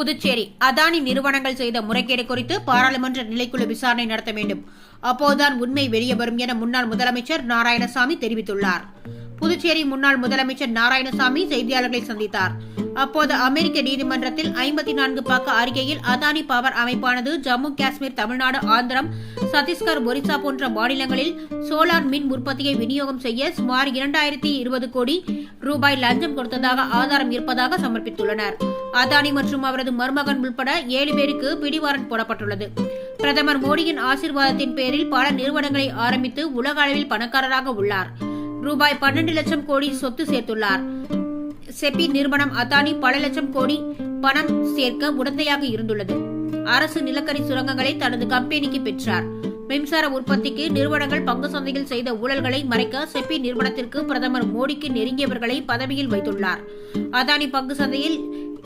புதுச்சேரி அதானி நிறுவனங்கள் செய்த முறைகேடு குறித்து பாராளுமன்ற நிலைக்குழு விசாரணை நடத்த வேண்டும். அப்போதுதான் உண்மை வெளியே வரும் என முன்னாள் முதலமைச்சர் நாராயணசாமி தெரிவித்துள்ளார். புதுச்சேரி முன்னாள் முதலமைச்சர் நாராயணசாமி செய்தியாளர்களை சந்தித்தார். அப்போது அமெரிக்க நீதிமன்றத்தில் ஐம்பத்தி நான்கு பக்க அறிக்கையில் அதானி பவர் அமைப்பானது ஜம்மு காஷ்மீர் தமிழ்நாடு ஆந்திரம் சத்தீஸ்கர் ஒரிசா போன்ற மாநிலங்களில் சோலார் மின் உற்பத்தியை விநியோகம் செய்ய சுமார் இரண்டாயிரத்தி இருபது கோடி ரூபாய் லஞ்சம் கொடுத்ததாக ஆதாரம் இருப்பதாக சமர்ப்பித்துள்ளனர். அதானி மற்றும் அவரது மருமகன் உள்பட ஏழு பேருக்கு பிடிவாரண்ட் போடப்பட்டுள்ளது. பிரதமர் மோடியின் ஆசீர்வாதத்தின் பேரில் பல நிறுவனங்களை ஆரம்பித்து உலக அளவில் பணக்காரராக உள்ளார். ரூபாய் பன்னெண்டு லட்சம் கோடி சொத்து சேர்த்துள்ளார். செபி நிறுவனம் அதானி பல லட்சம் கோடி பணம் சேர்க்க உடந்தையாக இருந்துள்ளது. அரசு நிலக்கரி சுரங்கங்களை தனது கம்பெனிக்கு பெற்றார். மின்சார உற்பத்திக்கு நிறுவனங்கள் பங்கு சந்தையில் செய்த ஊழல்களை மறைக்க செபி நிறுவனத்திற்கு பிரதமர் மோடிக்கு நெருங்கியவர்களை பதவியில் வைத்துள்ளார். அதானி பங்கு சந்தையில்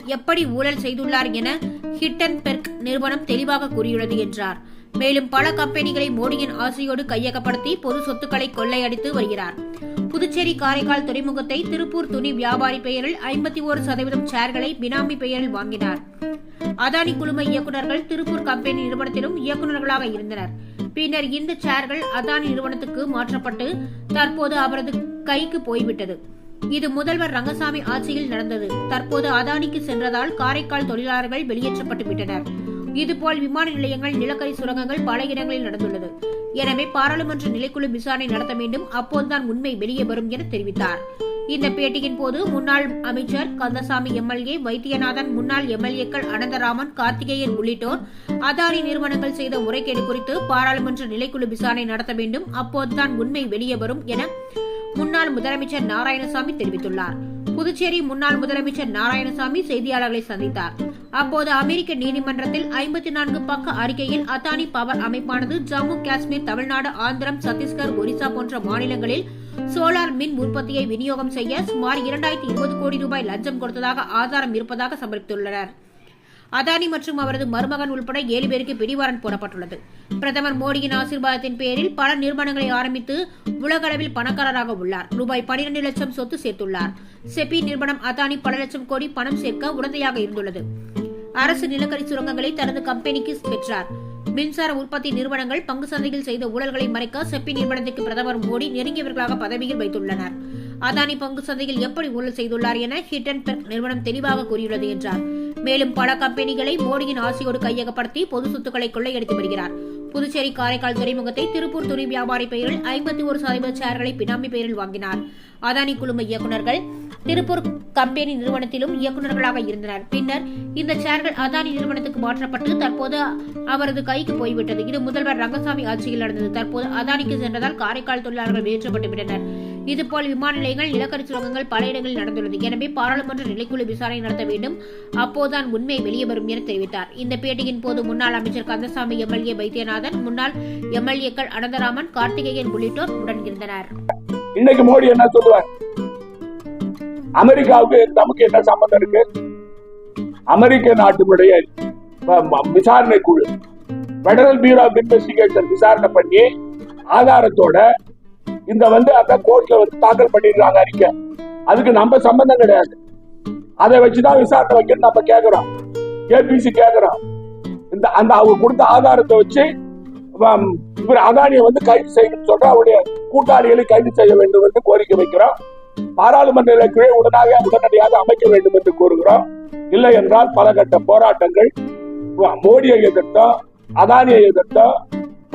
எப்படி ஊழல் செய்துள்ளார் என ஹிட்டன்பெர்க் நிறுவனம் தெளிவாக கூறியுள்ளது என்றார். மேலும் பல கம்பெனிகளை மோடியின் ஆசையோடு கையகப்படுத்தி பொது சொத்துக்களை கொள்ளையடித்து வருகிறார். புதுச்சேரி காரைக்கால் துறைமுகத்தை திருப்பூர் துணி வியாபாரி பெயரில் ஐம்பத்தி ஓரு சதவீதம் சேர்களை பினாமி பெயரில் வாங்கினார். அதானி குழும இயக்குநர்கள் திருப்பூர் கம்பெனி நிறுவனத்திலும் இயக்குநர்களாக இருந்தனர். பின்னர் இந்த சேர்கள் அதானி நிறுவனத்துக்கு மாற்றப்பட்டு தற்போது அவரது கைக்கு போய்விட்டது. இது முதல்வர் ரங்கசாமி ஆட்சியில் நடந்தது. தற்போது அதானிக்கு சென்றதால் காரைக்கால் தொழிலாளர்கள் வெளியேற்றப்பட்டு விட்டனர் இதுபோல் விமான நிலையங்கள் நிலக்கரி சுரங்கங்கள் பல இடங்களில் நடந்துள்ளது. எனவே பாராளுமன்ற நிலைக்குழு விசாரணை நடத்த வேண்டும். அப்போதுதான் உண்மை வெளியே வரும் என தெரிவித்தார். இந்த பேட்டியின் போது முன்னாள் அமைச்சர் கந்தசாமி எம்எல்ஏ வைத்தியநாதன் முன்னாள் எம்எல்ஏக்கள் அனந்தராமன் கார்த்திகேயன் உள்ளிட்டோர் அதானி நிறுவனங்கள் செய்த முறைகேடு குறித்து பாராளுமன்ற நிலைக்குழு விசாரணை நடத்த வேண்டும். அப்போதுதான் உண்மை வெளியே வரும் என முன்னாள் முதலமைச்சர் நாராயணசாமி தெரிவித்துள்ளார். புதுச்சேரி முன்னாள் முதலமைச்சர் நாராயணசாமி செய்தியாளர்களை சந்தித்தார். அப்போது அமெரிக்க நீதிமன்றத்தில் ஐம்பத்தி நான்கு பக்க அறிக்கையில் அதானி பவர் அமைப்பானது ஜம்மு காஷ்மீர் தமிழ்நாடு ஆந்திரம் சத்தீஸ்கர் ஒரிசா போன்ற மாநிலங்களில் சோலார் மின் உற்பத்தியை விநியோகம் செய்ய சுமார் இரண்டாயிரத்தி இருபது கோடி ரூபாய் லஞ்சம் கொடுத்ததாக ஆதாரம் இருப்பதாக சமர்ப்பித்துள்ளனர். அதானி மற்றும் அவரது மருமகன் உள்பட ஏழு பேருக்கு பிடிவாரன் போடப்பட்டுள்ளது. பிரதமர் மோடியின் ஆசீர்வாதத்தின் பேரில் பல நிறுவனங்களை ஆரம்பித்து உலகளவில் பணக்காரராக உள்ளார். ரூபாய் பனிரெண்டு லட்சம் சொத்து சேர்த்துள்ளார். செபி நிறுவனம் அதானி பல லட்சம் கோடி பணம் சேர்க்க உடந்தையாக இருந்துள்ளது. அரசு நிலக்கரி சுரங்கங்களை தனது கம்பெனிக்கு பெற்றார். மின்சார உற்பத்தி நிறுவனங்கள் பங்கு சந்தையில் செய்த ஊழல்களை மறைக்க செப்பி நிறுவனத்திற்கு பிரதமர் மோடி நெருங்கியவர்களாக பதவியில் வைத்துள்ளனர். அதானி பங்கு சந்தையில் எப்படி ஊழல் செய்துள்ளார் என ஹிட்டன் நிறுவனம் தெளிவாக கூறியுள்ளது என்றார். மேலும் பல கம்பெனிகளை மோடியின் ஆசையோடு கையகப்படுத்தி பொது சொத்துக்களை கொள்ளையடித்து வருகிறார். புதுச்சேரி காரைக்கால் துறைமுகத்தை திருப்பூர் துணி வியாபாரி பெயரில் ஐம்பத்தி ஒரு சதவீத சேர்களை பினாமி பெயரில் வாங்கினார். அதானி குழும இயக்குநர்கள் திருப்பூர் கம்பெனி நிறுவனத்திலும் இயக்குநர்களாக இருந்தனர். பின்னர் இந்த சேர்கள் அதானி நிறுவனத்துக்கு மாற்றப்பட்டு தற்போது அவரது கைக்கு போய்விட்டது. இது முதல்வர் ரங்கசாமி ஆட்சியில் நடந்தது. தற்போது அதானிக்கு சென்றதால் காரைக்கால் தொழிலாளர்கள் வெளியேற்றப்பட்டு விட்டனர். இதுபோல் விமான நிலையங்கள் நிலக்கரி சுரங்கங்கள் பல இடங்களில் நடந்துள்ளது. எனவே பாராளுமன்ற நிலைக்குழு விசாரணை நடத்த வேண்டும். அப்போதுதான் உண்மை வெளியே வரும் என தெரிவித்தார். இந்த பேட்டியின் போது முன்னாள் அமைச்சர் கந்தசாமி எம்எல்ஏ வைத்தியநாதன் முன்னாள் எம்எல்ஏக்கள் அனந்தராமன் கார்த்திகேயன் உள்ளிட்டோர் உடன் இருந்தனர். இன்னைக்கு மோடி என்ன சொல்லுவார்? அமெரிக்காவுக்கு நமக்கு என்ன சம்பந்தம் இருக்கு? அமெரிக்க நாட்டினுடைய விசாரணை குழு பெடரல் பியூரோ ஆஃப் இன்வெஸ்டிகேஷன் விசாரணை பண்ணி ஆதாரத்தோட இந்த வந்து அந்த கோர்ட்ல வந்து தாக்கல் பண்ணிடுறாங்க அறிக்கை. அதுக்கு நம்ம சம்பந்தம் கிடையாது. அதை வச்சுதான் விசாரணை வைக்கணும் நம்ம கேட்கிறோம் ஏபிசி கேட்கிறோம் இந்த அந்த அவங்க கொடுத்த ஆதாரத்தை வச்சு இவர் அதானியை வந்து கைது செய்யணும்னு சொல்ற அவருடைய கூட்டாளிகளை கைது செய்ய வேண்டும் என்று கோரிக்கை வைக்கிறோம். பாராளுமன்ற இலக்குவை உடனாக உடனடியாக அமைக்க வேண்டும் என்று கூறுகிறோம். இல்லை என்றால் பல கட்ட போராட்டங்கள் மோடியை எதிர்த்தோம் அதானியை எதிர்த்தோம்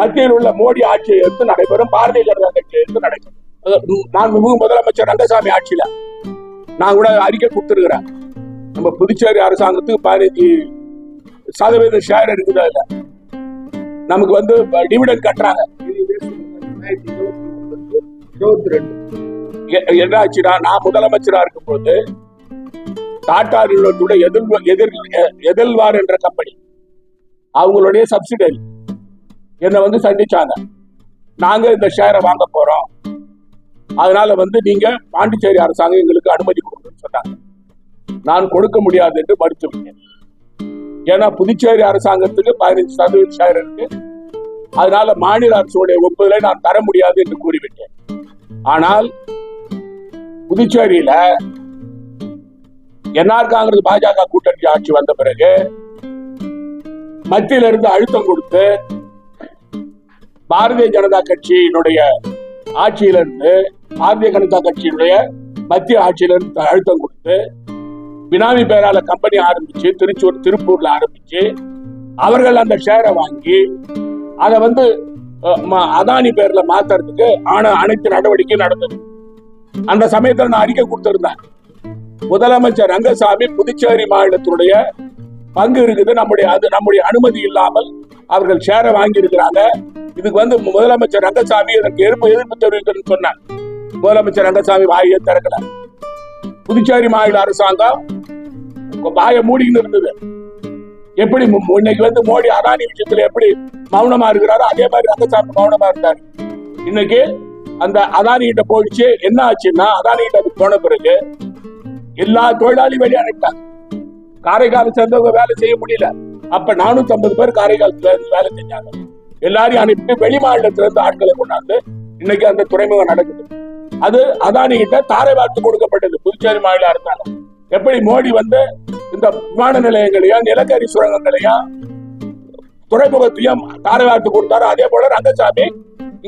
மத்தியில் உள்ள மோடி ஆட்சியை எடுத்து நடைபெறும் பாரதிய ஜனதா கட்சியை எடுத்து நடைபெறும். நான் நான் முதலமைச்சர் ரங்கசாமி ஆட்சியில நான் கூட அறிக்கை கொடுத்துருக்கிறேன். நம்ம புதுச்சேரி அரசாங்கத்துக்கு பதினஞ்சு சதவீத ஷேர் இருக்குது இல்ல? நமக்கு வந்து டிவிடன் கட்டுறாங்க. இருபத்தி ரெண்டு என்ன ஆச்சுன்னா நான் முதலமைச்சரா இருக்கும்போது டாடா நிறுவனத்தோட எதிர் எதிர் எதிர்வார் என்ற கம்பெனி அவங்களுடைய சப்சிடரி என்னை வந்து சந்திச்சாங்க. நாங்க இந்த ஷேரை வாங்க போறோம். அதனால வந்து நீங்க பாண்டிச்சேரி அரசாங்கம் எங்களுக்கு அனுமதி கொடுக்கணும்னு சொன்னாங்க. நான் கொடுக்க முடியாது என்று மறுத்துவிட்டேன் ஏன்னா புதுச்சேரி அரசாங்கத்துக்கு பதினஞ்சு சதவீத ஷேர் இருக்கு. அதனால மாநில அரசுடைய ஒப்புதலை நான் தர முடியாது என்று கூறிவிட்டேன். ஆனால் புதுச்சேரியில என்ஆர் காங்கிரஸ் பாஜக கூட்டணி ஆட்சி வந்த பிறகு மத்தியில இருந்து அழுத்தம் கொடுத்து பாரதிய ஜனதா கட்சியினுடைய ஆட்சியிலிருந்து பாரதிய ஜனதா கட்சியினுடைய மத்திய ஆட்சியிலிருந்து அழுத்தம் கொடுத்து பினாமி பேரால கம்பெனி ஆரம்பிச்சு திருச்சூர் திருப்பூர்ல ஆரம்பிச்சு அவர்கள் அந்த ஷேரை வாங்கி அதை வந்து ம- அதானி பேர்ல மாத்துறதுக்கு ஆன அனைத்து நடவடிக்கையும் நடந்தது. அந்த சமயத்துல நான் அறிக்கை கொடுத்திருந்தேன். முதலமைச்சர் ரங்கசாமி புதுச்சேரி மாநிலத்தினுடைய பங்கு இருக்குது. நம்முடைய அது நம்முடைய அனுமதி இல்லாமல் அவர்கள் ஷேரை வாங்கி இருக்கிறாங்க இதுக்கு வந்து முதலமைச்சர் ரங்கசாமி எனக்கு எதிர்ப்பு எதிர்ப்பு தெரிவிக்கணும்னு சொன்னார். முதலமைச்சர் ரங்கசாமி வாயை திறக்கல. புதுச்சேரி மாநில அரசாங்கம் வாயை மூடிக்கிட்டு இருந்தது. எப்படி இன்னைக்கு வந்து மோடி அதானி விஷயத்துல எப்படி மௌனமா இருக்கிறாரோ அதே மாதிரி ரங்கசாமி மௌனமா இருந்தார். இன்னைக்கு அந்த அதானி கிட்ட போயிடுச்சு. என்ன ஆச்சுன்னா அதானி கிட்ட போன பிறகு எல்லா தொழிலாளி வெளியே காரைக்கால் சேர்ந்தவங்க வேலை செய்ய முடியல. அப்ப நானூத்தி ஐம்பது பேர் காரைக்காலத்துல இருந்து வேலை செஞ்சாங்க. எல்லாரையும் அனுப்பிட்டு வெளி ஆட்களை கொண்டாந்து இன்னைக்கு அந்த துறைமுகம் நடக்குது. அது அதானி கிட்ட தாரை பார்த்து கொடுக்கப்பட்டது. புதுச்சேரி மாநில அரசாங்கம் எப்படி மோடி வந்து இந்த விமான நிலையங்களையும் நிலக்கரி சுரங்கங்களையும் துறைமுகத்தையும் தாரை பார்த்து கொடுத்தாரோ அதே போல ரங்கசாமி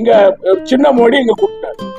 இங்க சின்ன மோடி இங்க கொடுத்தாரு